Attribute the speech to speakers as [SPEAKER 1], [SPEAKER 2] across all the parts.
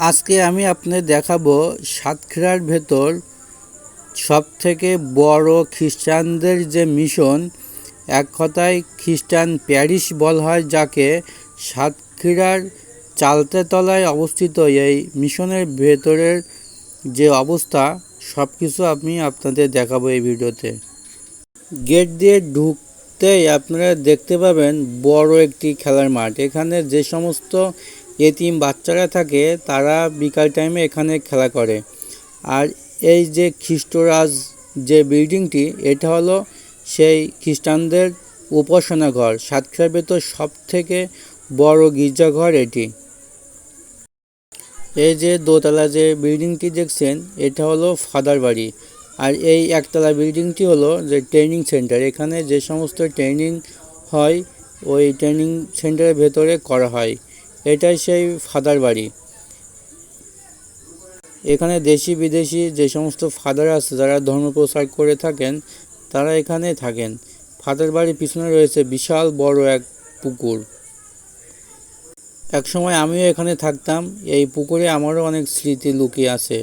[SPEAKER 1] আজকে আমি আপনাদের দেখাবো সাতক্ষীরার ভেতর সব থেকে বড় খ্রিস্টানদের যে মিশন। এক কথায় খ্রিস্টান প্যারিস বলা হয়, যাকে সাতক্ষীরার চালতে তলায় অবস্থিত। এই মিশনের ভেতরের যে অবস্থা সব কিছু আমি আপনাদের দেখাবো এই ভিডিওতে। গেট দিয়ে ঢুকতেই আপনারা দেখতে পাবেন বড় একটি খেলার মাঠ। এখানে যে সমস্ত এতিম বাচ্চারা থাকে, তারা বিকাল টাইমে এখানে খেলা করে। আর এই যে খ্রিস্টরাজ যে বিল্ডিংটি এটা হলো সেই খ্রিস্টানদের উপাসনা ঘর। সাতক্ষীরার ভেতর সব থেকে বড় গির্জাঘর এটি। এই যে দোতলা যে বিল্ডিংটি দেখছেন, এটা হলো ফাদার বাড়ি। আর এই একতলা বিল্ডিংটি হলো যে ট্রেনিং সেন্টার এখানে যে সমস্ত ট্রেনিং হয়, ওই ট্রেনিং সেন্টারের ভেতরে করা হয়। এটাই সেই ফাদার বাড়ি। এখানে দেশি বিদেশি যে সমস্ত ফাদার আছে, যারা ধর্ম প্রচার করে থাকেন, তারা এখানে থাকেন। ফাদার বাড়ির পিছনে রয়েছে বিশাল বড় এক পুকুর। এক সময় আমিও এখানে থাকতাম, এই পুকুরে আমারও অনেক স্মৃতি লুকিয়ে আছে।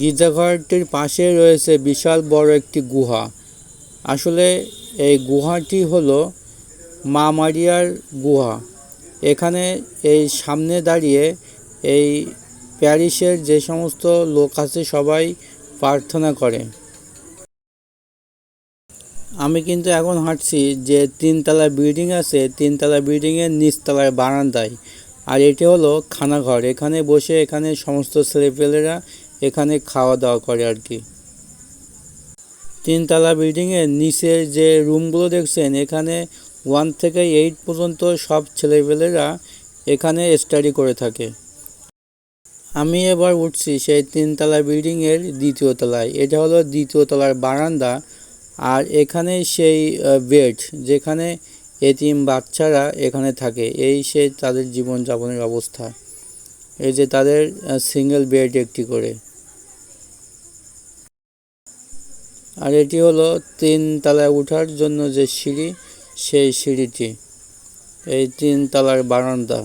[SPEAKER 1] গির্জাঘরটির পাশে রয়েছে বিশাল বড় একটি গুহা। আসলে এই গুহাটি হলো মা মারিয়ার গুহা। এখানে এই সামনে দাঁড়িয়ে এই প্যারিসের যে সমস্ত লোক আছে সবাই প্রার্থনা করে। আমি কিন্তু এখন হাঁটছি যে তিনতলা বিল্ডিং আছে, তিনতলা বিল্ডিংয়ের নিচতলায় বারান্দায়। আর এটি হলো খানাঘর। এখানে বসে এখানে সমস্ত ছেলেপেলেরা এখানে খাওয়া দাওয়া করে আর কি। তিনতলা বিল্ডিংয়ের নিচের যে রুমগুলো দেখছেন, এখানে ওয়ান থেকে এইট পর্যন্ত সব ছেলেপেলেরা এখানে স্টাডি করে থাকে। আমি এবার উঠছি সেই তিনতলা বিল্ডিংয়ের দ্বিতীয় তলায়। এটা হলো দ্বিতীয় তলার বারান্দা আর এখানে সেই বেড যেখানে এতিম বাচ্চারা এখানে থাকে। এই সেই তাদের জীবনযাপনের অবস্থা। এই যে তাদের সিঙ্গেল বেড একটি করে। আর এটি হলো তিন তলায় ওঠার জন্য যে সিঁড়ি সেই সিঁড়িটি। এই তিন তলার বারান্দা।